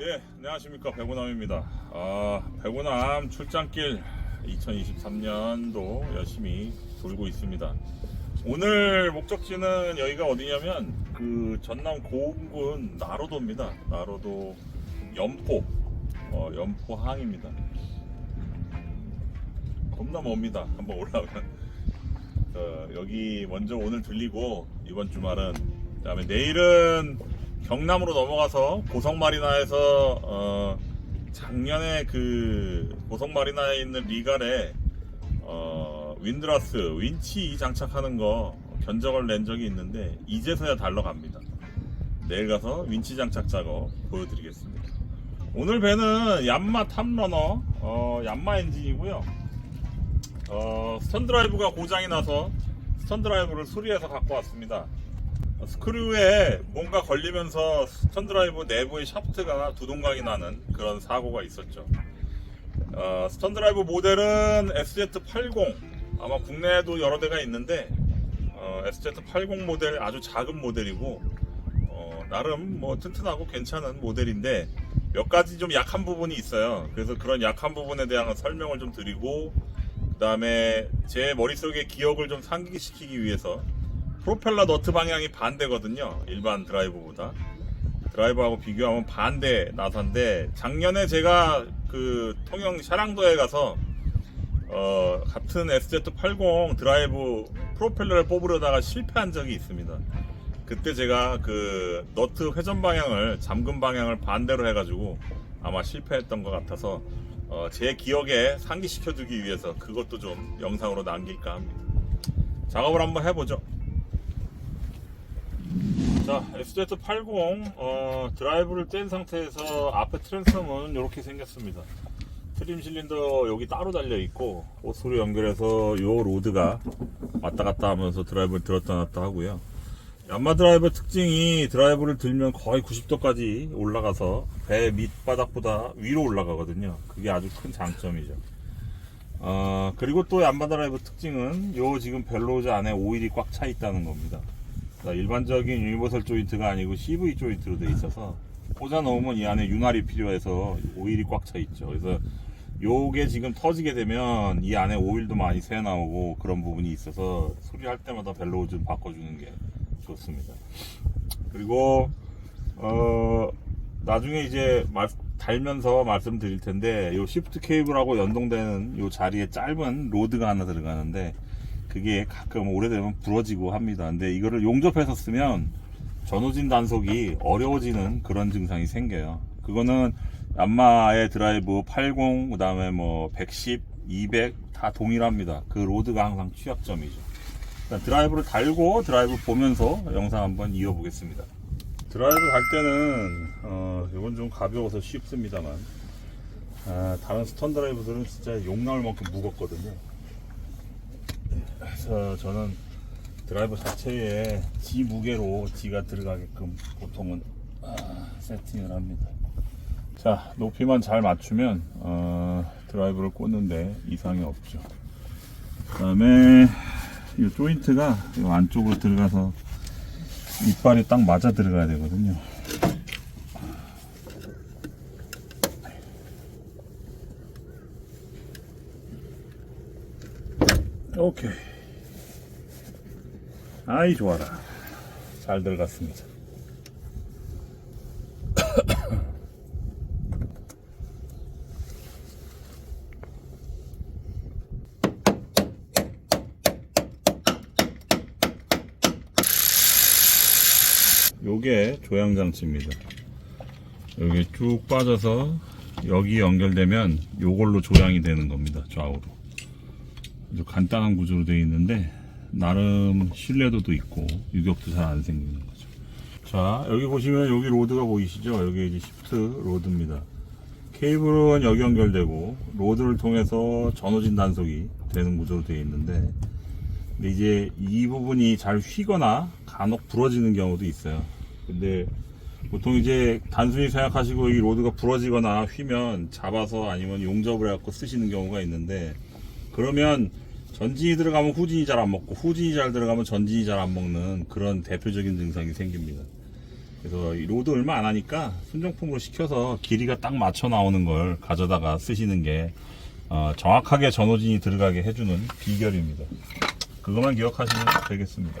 예, 안녕하십니까 배구남입니다. 아, 배구남 출장길 2023년도 열심히 돌고 있습니다. 오늘 목적지는 여기가 어디냐면 그 전남 고흥군 나로도입니다. 나로도 연포, 어, 연포항입니다. 겁나 멉니다. 한번 올라오면. 어, 여기 먼저 오늘 들리고 이번 주말은 그다음에 내일은 경남으로 넘어가서 고성마리나에서 어, 작년에 그 고성 마리나에 있는 리갈에 어, 윈드라스 윈치 장착하는 거 견적을 낸 적이 있는데 이제서야 달러 갑니다. 내일 가서 윈치 장착 작업 보여드리겠습니다. 오늘 배는 얀마 탑러너 어, 얀마 엔진이고요. 어, 스턴드라이브가 고장이 나서 스턴드라이브를 수리해서 갖고 왔습니다. 어, 스크류에 뭔가 걸리면서 스턴드라이브 내부의 샤프트가 두동강이 나는 그런 사고가 있었죠. 어, 스턴드라이브 모델은 SZ80 아마 국내에도 여러 대가 있는데 어, SZ80 모델 아주 작은 모델이고 어, 나름 뭐 튼튼하고 괜찮은 모델인데 몇 가지 좀 약한 부분이 있어요. 그래서 그런 약한 부분에 대한 설명을 좀 드리고 그 다음에 제 머릿속에 기억을 좀 상기시키기 위해서 프로펠러 너트 방향이 반대거든요. 일반 드라이브보다. 드라이브하고 비교하면 반대 나사인데 작년에 제가 그 통영 샤랑도에 가서 어, 같은 SZ80 드라이브 프로펠러를 뽑으려다가 실패한 적이 있습니다. 그때 제가 그 너트 회전 방향을 잠금 방향을 반대로 해가지고 아마 실패했던 것 같아서 어, 제 기억에 상기시켜두기 위해서 그것도 좀 영상으로 남길까 합니다. 작업을 한번 해보죠. 자, SZ80 어, 드라이브를 뗀 상태에서 앞에 트랜스폼은 이렇게 생겼습니다. 트림 실린더 여기 따로 달려 있고 호스로 연결해서 요 로드가 왔다 갔다 하면서 드라이브를 들었다 놨다 하고요. 얀마 드라이버 특징이 드라이브를 들면 거의 90도까지 올라가서 배 밑바닥보다 위로 올라가거든요. 그게 아주 큰 장점이죠. 어, 그리고 또 얀마 드라이버 특징은 요 지금 벨로즈 안에 오일이 꽉 차 있다는 겁니다. 그러니까 일반적인 유니버설 조인트가 아니고 CV 조인트로 되어 있어서 꽂아 놓으면 이 안에 윤활이 필요해서 오일이 꽉 차 있죠. 그래서 요게 지금 터지게 되면 이 안에 오일도 많이 새 나오고 그런 부분이 있어서 수리할 때마다 벨로우 좀 바꿔주는 게 좋습니다. 그리고 어 나중에 이제 말- 달면서 말씀드릴 텐데 요 시프트 케이블하고 연동되는 요 자리에 짧은 로드가 하나 들어가는데 그게 가끔 오래되면 부러지고 합니다. 근데 이거를 용접해서 쓰면 전후진 단속이 어려워지는 그런 증상이 생겨요. 그거는 얀마의 드라이브 80, 그 다음에 뭐 110, 200 다 동일합니다. 그 로드가 항상 취약점이죠. 드라이브를 달고 드라이브 보면서 영상 한번 이어보겠습니다. 드라이브 달 때는 어 이건 좀 가벼워서 쉽습니다만 아, 다른 스턴 드라이브들은 진짜 욕 나올 만큼 무겁거든요. 그래서 저는 드라이버 자체에 지 무게로 지가 들어가게끔 보통은 아, 세팅을 합니다. 자 높이만 잘 맞추면 어, 드라이브를 꽂는데 이상이 없죠. 그 다음에 이 조인트가 이 안쪽으로 들어가서 이빨이 딱 맞아 들어가야 되거든요. 오케이. 아이 좋아라. 잘 들어갔습니다. 요게 조향 장치입니다. 여기 쭉 빠져서 여기 연결되면 요걸로 조향이 되는 겁니다. 좌우로. 아주 간단한 구조로 되어 있는데 나름 신뢰도도 있고 유격도 잘 안 생기는 거죠. 자 여기 보시면 여기 로드가 보이시죠? 여기 이제 시프트 로드입니다. 케이블은 여기 연결되고 로드를 통해서 전호진 단속이 되는 구조로 되어 있는데 이제 이 부분이 잘 휘거나 간혹 부러지는 경우도 있어요. 근데 보통 이제 단순히 생각하시고 이 로드가 부러지거나 휘면 잡아서 아니면 용접을 해갖고 쓰시는 경우가 있는데 그러면 전진이 들어가면 후진이 잘 안 먹고 후진이 잘 들어가면 전진이 잘 안 먹는 그런 대표적인 증상이 생깁니다. 그래서 이 로드 얼마 안 하니까 순정품으로 시켜서 길이가 딱 맞춰 나오는 걸 가져다가 쓰시는 게 어, 정확하게 전호진이 들어가게 해주는 비결입니다. 그것만 기억하시면 되겠습니다.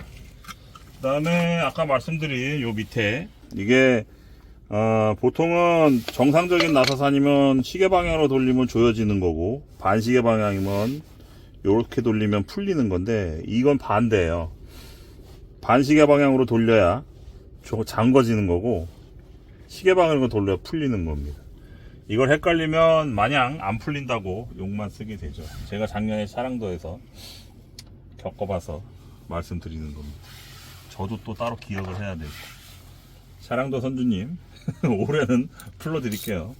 그 다음에 아까 말씀드린 요 밑에 이게 어, 보통은 정상적인 나사산이면 시계 방향으로 돌리면 조여지는 거고 반시계 방향이면 이렇게 돌리면 풀리는 건데 이건 반대예요. 반시계 방향으로 돌려야 잠궈지는 거고 시계 방향으로 돌려야 풀리는 겁니다. 이걸 헷갈리면 마냥 안 풀린다고 욕만 쓰게 되죠. 제가 작년에 차량도에서 겪어봐서 말씀드리는 겁니다. 저도 또 따로 기억을 해야 되고. 차량도 선주님, 올해는 풀러드릴게요.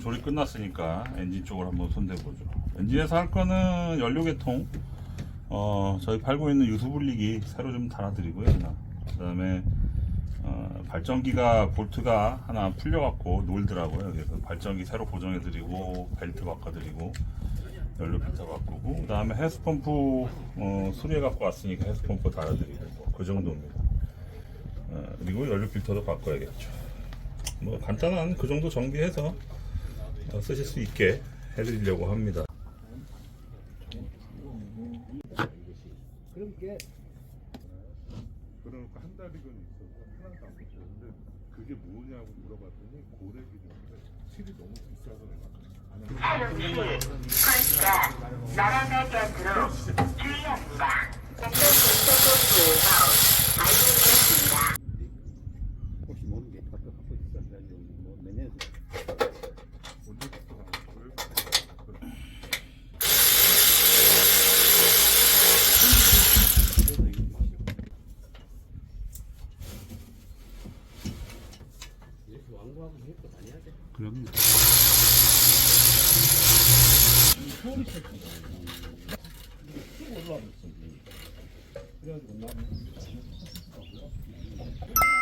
조립 끝났으니까 엔진 쪽을 한번 손대보죠. 엔진에서 할 거는 연료 개통, 어, 저희 팔고 있는 유수 분리기 새로 좀 달아드리고요. 그 다음에, 어, 발전기가 볼트가 하나 풀려갖고 놀더라고요. 그래서 발전기 새로 고정해드리고, 벨트 바꿔드리고, 연료 필터 바꾸고, 그 다음에 헤스펌프, 어, 수리해 갖고 왔으니까 헤스펌프 달아드리고, 뭐 그 정도입니다. 어, 그리고 연료 필터도 바꿔야겠죠. 뭐 간단한 그 정도 정비해서 어, 쓰실 수 있게 해드리려고 합니다. 그렇게 그러니까 한 달이건 있어서 하나도 안 붙였는데 그게 뭐냐고 물어봤더니 고래 기준인데 실이 너무 비싸서 내가 안 하는 그러니까 날아가게 하도록 주의합니다. 작전 분석을 위해서 알려드렸습니다. 혹시 모르는 게 갖고 갖고 있어. 그래가지고 뭐 내년 언제부터 하는 거예요? 이렇게 왕구하고 했고 다녀야 돼. 그럼요. 서울이 쳤지. 쭉 올라왔어. 그래가지고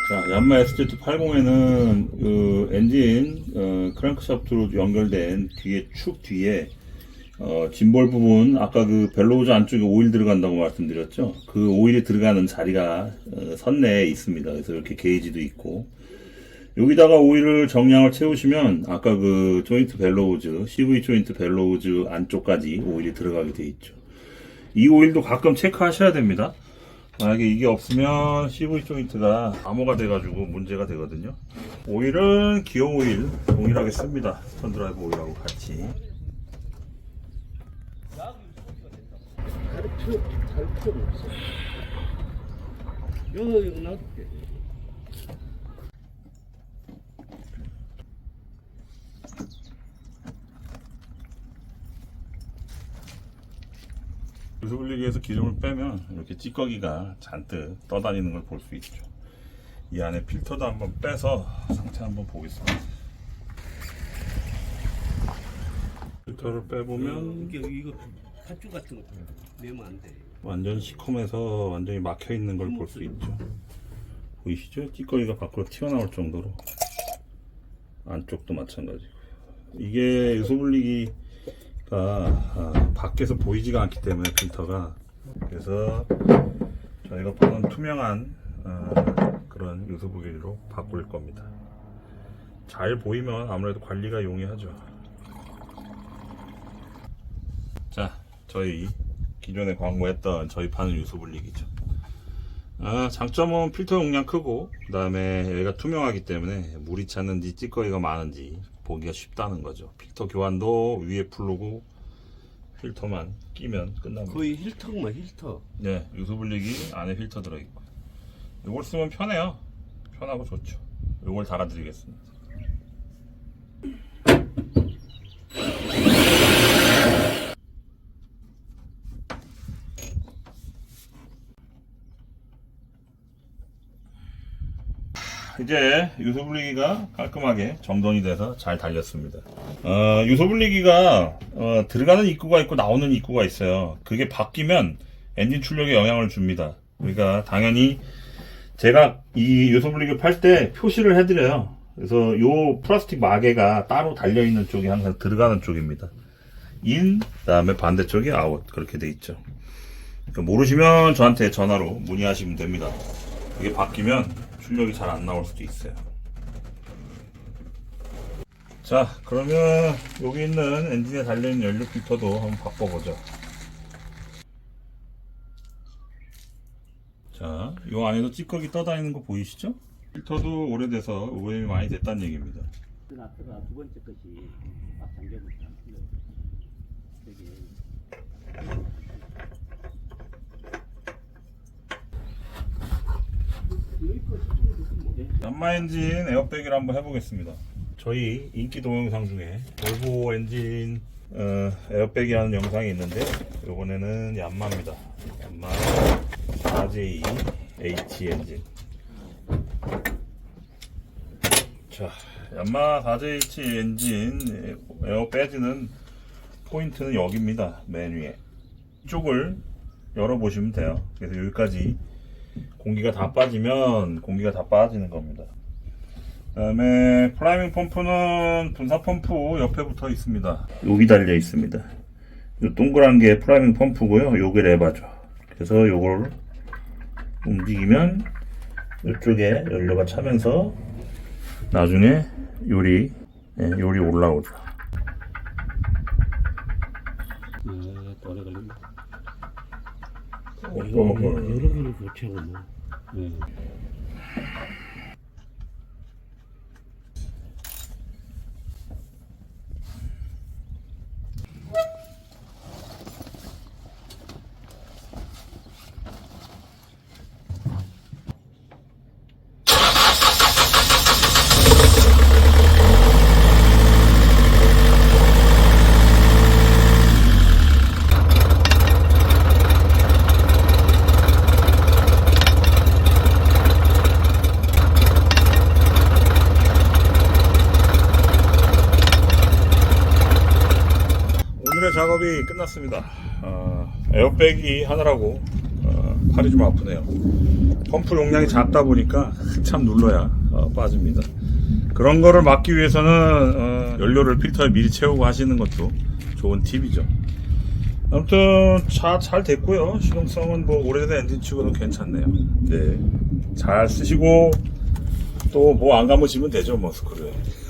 나 자, 얀마 SZ80에는 그 엔진 어, 크랭크샤프트로 연결된 뒤에 축 뒤에 어, 짐볼 부분 아까 그 벨로우즈 안쪽에 오일 들어간다고 말씀드렸죠. 그 오일이 들어가는 자리가 어, 선내에 있습니다. 그래서 이렇게 게이지도 있고 여기다가 오일을 정량을 채우시면 아까 그 조인트 벨로우즈 CV 조인트 벨로우즈 안쪽까지 오일이 들어가게 돼 있죠. 이 오일도 가끔 체크하셔야 됩니다. 만약에 이게 없으면 CV 조인트가 암호가 돼가지고 문제가 되거든요. 오일은 기어 오일 동일하게 씁니다. 스턴 드라이브 오일하고 같이. 다를 필요 다를 필요가 없어. 여기 놔둘게. 유수분리기에서 기름을 빼면 이렇게 찌꺼기가 잔뜩 떠다니는 걸 볼 수 있죠. 이 안에 필터도 한번 빼서 상태 한번 보겠습니다. 필터를 빼보면 이게 이거 팥죽 같은 거 내면 안 돼. 완전 시커매서 완전히 막혀 있는 걸 볼 수 있죠. 보이시죠? 찌꺼기가 밖으로 튀어나올 정도로 안쪽도 마찬가지고요. 이게 유소분리기가 아, 밖에서 보이지가 않기 때문에 필터가 그래서 저희가 보는 투명한 아, 그런 유소분리기로 바꿀 겁니다. 잘 보이면 아무래도 관리가 용이하죠. 자, 저희 기존에 광고했던 저희 파는 유소분리기죠. 아, 장점은 필터 용량 크고, 그 다음에 여기가 투명하기 때문에 물이 찼는지 찌꺼기가 많은지 보기가 쉽다는 거죠. 필터 교환도 위에 풀르고 필터만 끼면 끝납니다. 거의 힐터구만 힐터. 네, 유소분리기 안에 필터 들어있고. 이걸 쓰면 편해요. 편하고 좋죠. 이걸 달아드리겠습니다. 이제 유소분리기가 깔끔하게 정돈이 돼서 잘 달렸습니다. 어, 유소분리기가 어, 들어가는 입구가 있고 나오는 입구가 있어요. 그게 바뀌면 엔진 출력에 영향을 줍니다. 그러니까 당연히 제가 이 유소분리기 팔 때 표시를 해드려요. 그래서 요 플라스틱 마개가 따로 달려있는 쪽이 항상 들어가는 쪽입니다. 인, 그 다음에 반대쪽이 아웃 그렇게 돼 있죠. 그러니까 모르시면 저한테 전화로 문의하시면 됩니다. 이게 바뀌면 출력이 잘 안 나올 수도 있어요. 자, 그러면 여기 있는 엔진에 달려있는 연료 필터도 한번 바꿔보죠. 자, 요 안에도 찌꺼기 떠다니는 거 보이시죠? 필터도 오래돼서 오염이 많이 됐다는 얘기입니다. 나트가 두 번째 것이 막 잠겨붙지 않고요. 되게 연마 엔진 에어백을 한번 해보겠습니다. 저희 인기 동영상 중에 볼보 엔진 어, 에어백이 하는 영상이 있는데 이번에는 얀마입니다. 얀마 4J H 엔진. 자, 얀마 4JH 엔진 에어 빼지는 포인트는 여기입니다. 맨 위에. 이쪽을 열어보시면 돼요. 그래서 여기까지 공기가 다 빠지면 공기가 다 빠지는 겁니다. 그다음에 프라이밍 펌프는 분사 펌프 옆에 붙어 있습니다. 여기 달려 있습니다. 이 동그란 게 프라이밍 펌프고요. 요게 레바죠. 그래서 요걸 움직이면 이쪽에 연료가 차면서 나중에 요리 예, 요리 올라오죠. 아, 오래 걸린다. 어, 이거 어, 어. 여러 개를 교체하고 뭐. 네. 작업이 끝났습니다. 어, 에어백이 하느라고 어, 팔이 좀 아프네요. 펌프 용량이 작다 보니까 한참 눌러야 어, 빠집니다. 그런 거를 막기 위해서는 어, 연료를 필터에 미리 채우고 하시는 것도 좋은 팁이죠. 아무튼 차 잘 됐고요. 실용성은 뭐 오래된 엔진치고는 괜찮네요. 네, 잘 쓰시고 또 뭐 안 감으시면 되죠, 뭐 스크루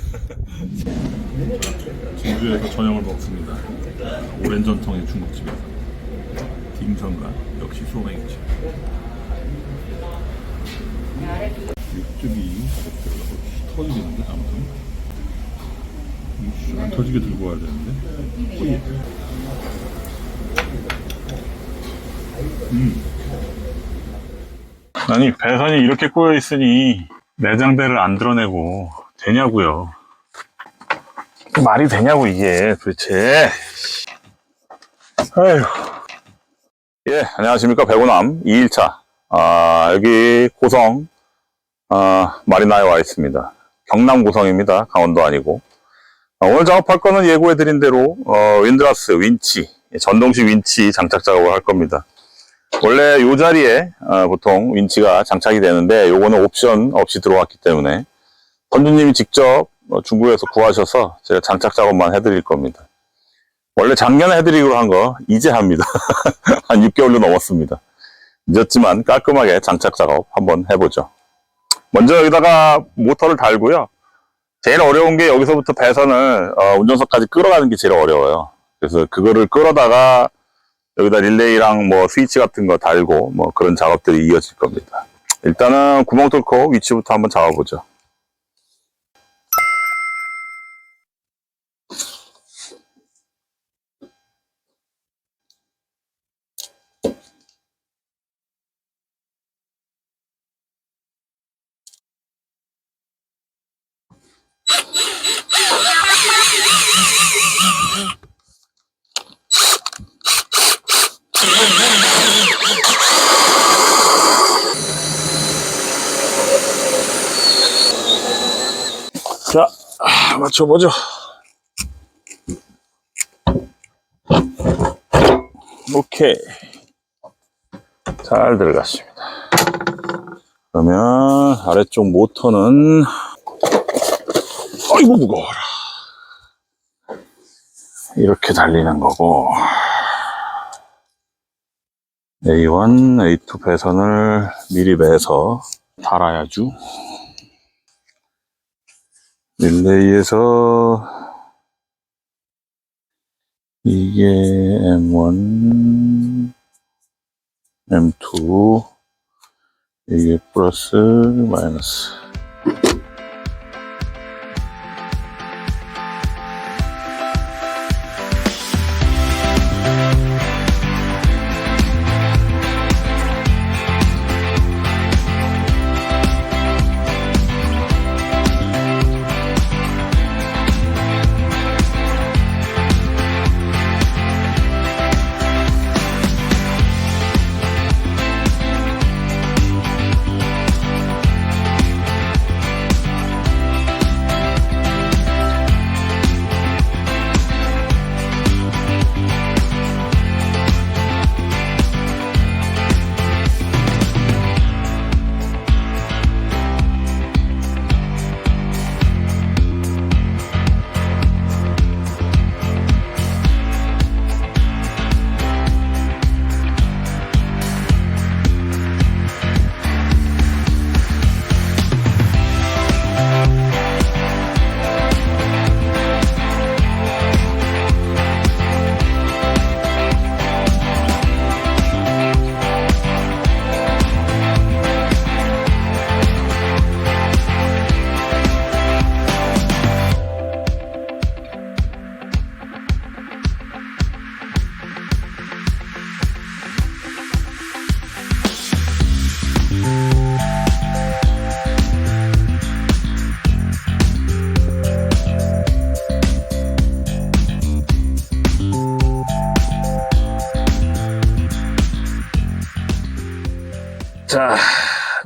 에. 진주에서 저녁을 먹습니다. 오랜 전통의 중국집에서 딤섬과 역시 소맥이죠. 육즙이 터지는데 아무튼 안 터지게 들고 와야 되는데. 음. 아니 배선이 이렇게 꼬여 있으니 내장대를 안 드러내고 되냐고요. 말이 되냐고 이게. 도대체. 아휴. 예 안녕하십니까. 배고남 2일차. 아 여기 고성 아 마리나에 와 있습니다. 경남 고성입니다. 강원도 아니고. 어, 오늘 작업할 거는 예고해 드린 대로 어, 윈드라스, 윈치, 전동식 윈치 장착 작업을 할 겁니다. 원래 이 자리에 어, 보통 윈치가 장착이 되는데 요거는 옵션 없이 들어왔기 때문에 선주님이 직접 어, 중국에서 구하셔서 제가 장착 작업만 해드릴 겁니다. 원래 작년에 해드리기로 한 거 이제 합니다. 한 6개월도 넘었습니다. 늦었지만 깔끔하게 장착 작업 한번 해보죠. 먼저 여기다가 모터를 달고요. 제일 어려운 게 여기서부터 배선을 어, 운전석까지 끌어가는 게 제일 어려워요. 그래서 그거를 끌어다가 여기다 릴레이랑 뭐 스위치 같은 거 달고 뭐 그런 작업들이 이어질 겁니다. 일단은 구멍 뚫고 위치부터 한번 잡아보죠. 맞춰보죠. 오케이. 잘 들어갔습니다. 그러면 아래쪽 모터는 아이고 무거워라. 이렇게 달리는 거고 A1, A2 배선을 미리 매서 달아야죠. 릴레이에서 이게 M1, M2, 이게 플러스, 마이너스.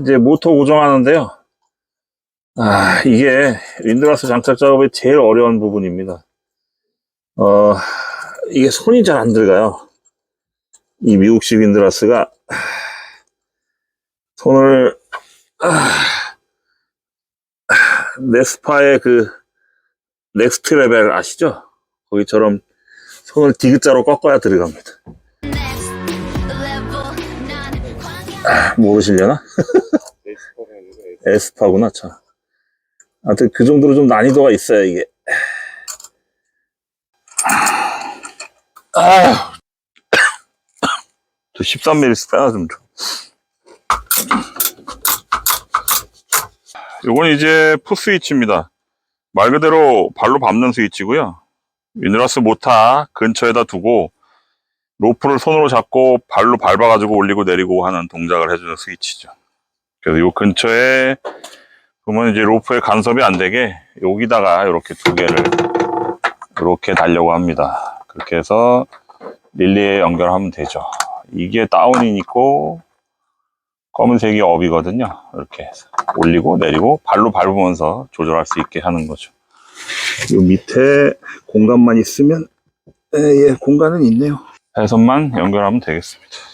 이제 모터 고정하는데요. 아, 이게 윈드라스 장착 작업의 제일 어려운 부분입니다. 어, 이게 손이 잘 안 들어가요. 이 미국식 윈드라스가 손을 아, 네스파의 그 넥스트 레벨 아시죠? 거기처럼 손을 디귿자로 꺾어야 들어갑니다. 모르시려나? 에스파구나, 참. 아무튼 그 정도로 좀 난이도가 있어요, 이게. 아, 저 13mm 빼나 좀 줘. 요건 이제 푸 스위치입니다. 말 그대로 발로 밟는 스위치고요. 위너라스 모타 근처에다 두고 로프를 손으로 잡고 발로 밟아가지고 올리고 내리고 하는 동작을 해주는 스위치죠. 그래서 요 근처에 보면 이제 로프에 간섭이 안 되게 여기다가 이렇게 두 개를 이렇게 달려고 합니다. 그렇게 해서 릴리에 연결하면 되죠. 이게 다운이 있고 검은색이 업이거든요. 이렇게 올리고 내리고 발로 밟으면서 조절할 수 있게 하는 거죠. 이 밑에 공간만 있으면 에, 예, 공간은 있네요. 배선만 연결하면 되겠습니다.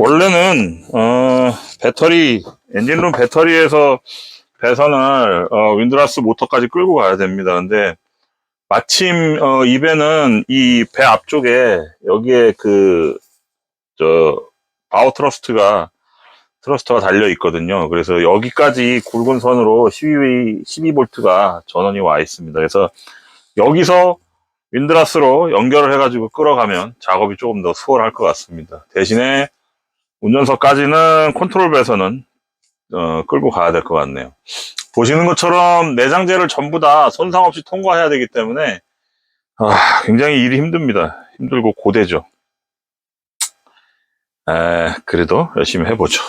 원래는 어, 배터리 엔진룸 배터리에서 배선을 어, 윈드라스 모터까지 끌고 가야 됩니다. 근데 마침 어, 이 배는 이 배 앞쪽에 여기에 그 저 바우 트러스트가 트러스터가 달려 있거든요. 그래서 여기까지 굵은 선으로 12, 12볼트가 전원이 와 있습니다. 그래서 여기서 윈드라스로 연결을 해가지고 끌어가면 작업이 조금 더 수월할 것 같습니다. 대신에 운전석까지는 컨트롤 배선은 어, 끌고 가야 될 것 같네요. 보시는 것처럼 내장재를 전부 다 손상 없이 통과해야 되기 때문에 아, 굉장히 일이 힘듭니다. 힘들고 고되죠. 에, 그래도 열심히 해보죠.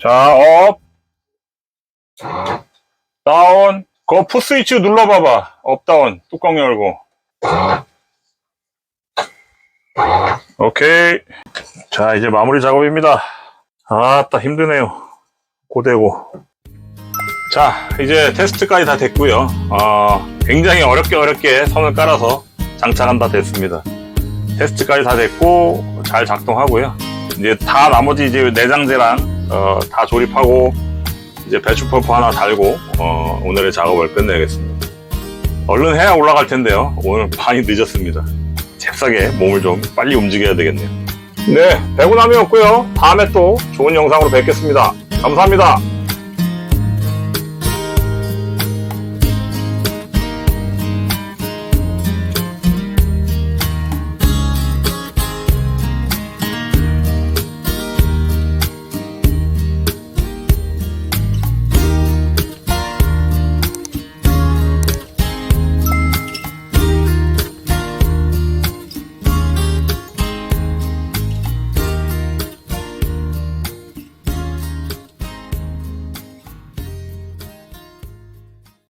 자, 업. 다운. 그 푸스위치 눌러봐봐. 업, 다운. 뚜껑 열고. 오케이. 자, 이제 마무리 작업입니다. 아따, 힘드네요. 고되고. 자, 이제 테스트까지 다 됐고요. 어, 굉장히 어렵게 어렵게 선을 깔아서 장착은 다 됐습니다. 테스트까지 다 됐고, 잘 작동하고요. 이제 다 나머지 이제 내장재랑 어, 다 조립하고 이제 배추 펌프 하나 달고 어, 오늘의 작업을 끝내겠습니다. 얼른 해야 올라갈 텐데요. 오늘 많이 늦었습니다. 잽싸게 몸을 좀 빨리 움직여야 되겠네요. 네, 배구남이었고요. 다음에 또 좋은 영상으로 뵙겠습니다. 감사합니다.